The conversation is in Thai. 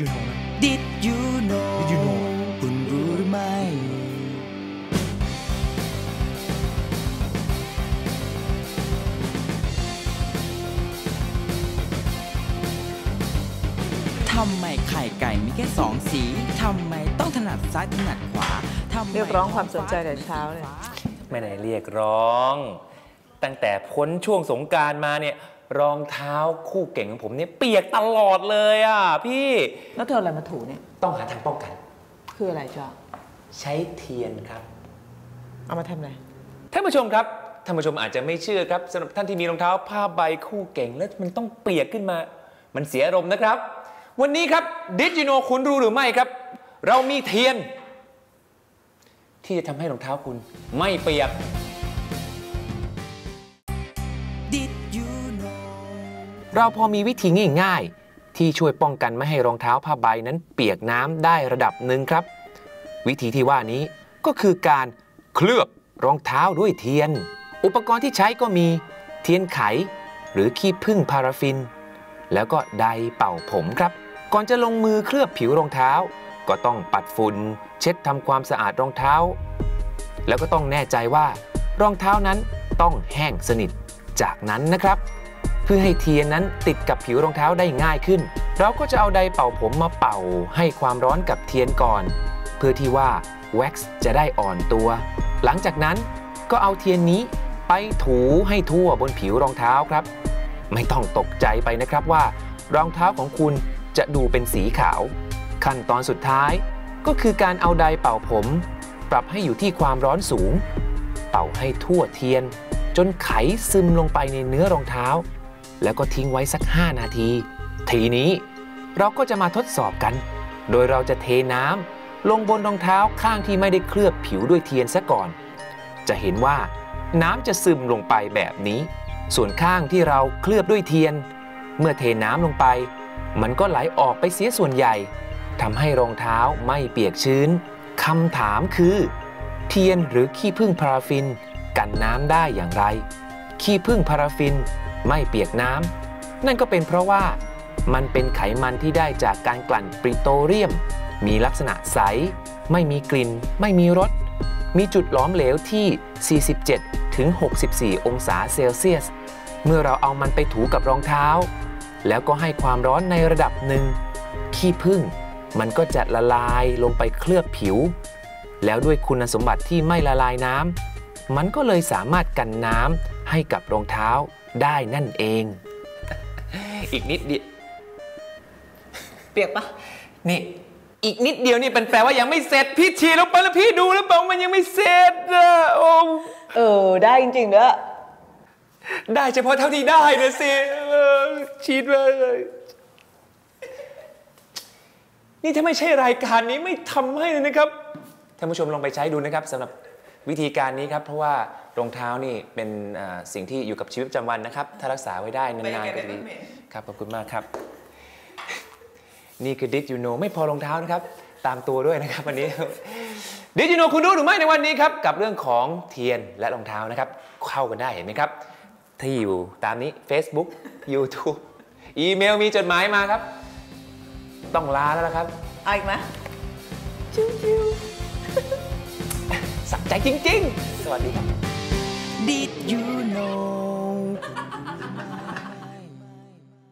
you know ไหม Did you know Did you know คุณรู้หรือไม่ ทำไมไข่ไก่มีแค่สองสี ทำไมต้องถนัดซ้ายถนัดขวาทำไมเรียกร้องความสนใจแต่เช้าเลย ไม่ได้เรียกร้อง ตั้งแต่พ้นช่วงสงกรารมาเนี่ย รองเท้าคู่เก่งของผมเนี่ยเปียกตลอดเลยอะพี่แล้วเธอเอาอะไรมาถูเนี่ย ต้องหาทางป้องกัน คืออะไรจ๊ะใช้เทียนครับ เอามาทำอะไรท่านผู้ชมครับท่านผู้ชมอาจจะไม่เชื่อครับสำหรับท่านที่มีรองเท้าผ้าใบคู่เก่งแล้วมันต้องเปียกขึ้นมา มันเสียอารมณ์นะครับ วันนี้ครับดิจิโนคุณรู้หรือไม่ครับ เรามีเทียน ที่จะทำให้รองเท้าคุณไม่เปียก เราพอมีวิธีง่ายๆ ที่ช่วยป้องกันไม่ให้รองเท้าผ้าใบนั้นเปียกน้ำได้ระดับหนึ่งครับ วิธีที่ว่านี้ก็คือการเคลือบรองเท้าด้วยเทียน อุปกรณ์ที่ใช้ก็มีเทียนไข หรือขี้ผึ้งพาราฟิน แล้วก็ไดเป่าผมครับ ก่อนจะลงมือเคลือบผิวรองเท้า ก็ต้องปัดฝุ่นเช็ดทำความสะอาดรองเท้า แล้วก็ต้องแน่ใจว่ารองเท้านั้นต้องแห้งสนิทจากนั้นนะครับ พื่อให้เทียนนั้นติดกับผิวรองเท้าได้ง่ายขึ้น เราก็จะเอาไดร์เป่าผมมาเป่าให้ความร้อนกับเทียนก่อน เพื่อที่ว่าแว็กซ์จะได้อ่อนตัว หลังจากนั้นก็เอาเทียนนี้ไปถูให้ทั่วบนผิวรองเท้าครับ ไม่ต้องตกใจไปนะครับว่า รองเท้าของคุณจะดูเป็นสีขาว ขั้นตอนสุดท้าย ก็คือการเอาไดร์เป่าผม ปรับให้อยู่ที่ความร้อนสูง เป่าให้ทั่วเทียน จนไขซึมลงไปในเนื้อรองเท้า แล้วก็ทิ้งไว้สัก 5 นาที ทีนี้เราก็จะมาทดสอบกัน โดยเราจะเทน้ำลงบนรองเท้าข้างที่ไม่ได้เคลือบผิวด้วยเทียนซะก่อน จะเห็นว่าน้ำจะซึมลงไปแบบนี้ ส่วนข้างที่เราเคลือบด้วยเทียน เมื่อเทน้ำลงไป มันก็ไหลออกไปเสียส่วนใหญ่ทำให้รองเท้าไม่เปียกชื้นคำถามคือ เทียนหรือขี้ผึ้งพาราฟิน กันน้ำได้อย่างไร ขี้ผึ้งพาราฟิน ไม่เปียกน้ำนั่นก็เป็นเพราะว่ามันเป็นไขมันที่ได้จากการกลั่นปริโตเลียม มีลักษณะใส ไม่มีกลิ่น ไม่มีรส มีจุดหลอมเหลวที่ 47 ถึง 64 องศาเซลเซียส เมื่อเราเอามันไปถูกับรองเท้า แล้วก็ให้ความร้อนในระดับหนึ่ง ขี้ผึ้งมันก็จะละลายลงไปเคลือบผิว แล้วด้วยคุณสมบัติที่ไม่ละลายน้ำมันก็เลยสามารถกันน้ำให้กับรองเท้าได้นั่นเอง อีกนิดเดียวเปียกปะนี่อีกนิดเดียวนี่เป็นแปลว่ายังไม่เสร็จพี่ฉีดลงไปแล้วพี่ดูแล้วบอกมันยังไม่เสร็จอะโอ้เออ ได้จริงๆเด้อได้เฉพาะเท่าที่ได้นะสิเออฉีดเลยนี่ถ้าไม่ใช่รายการนี้ไม่ทำให้เลยนะครับท่านผู้ชมลองไปใช้ดูนะครับสำหรับ วิธีการนี้ครับเพราะว่ารองเท้านี่เป็นอ่าสิ่งที่อยู่กับชีวิตประจำวันนะครับ ถ้ารักษาไว้ได้นานๆก็ดีครับขอบคุณมากครับ นี่คือ Did you know ไม่พอรองเท้านะครับ ตามตัวด้วยนะครับวันนี้ Did you know คุณรู้หรือไม่ในวันนี้ครับกับเรื่องของเทียนและรองเท้านะครับ เข้ากันได้เห็นไหมครับที่อยู่ตามนี้ Facebook YouTube อีเมลมีจดหมายมาครับ ต้องลาแล้วนะครับ เอาอีกไหมสะ ใจจริง ๆ สวัสดีครับ Did you know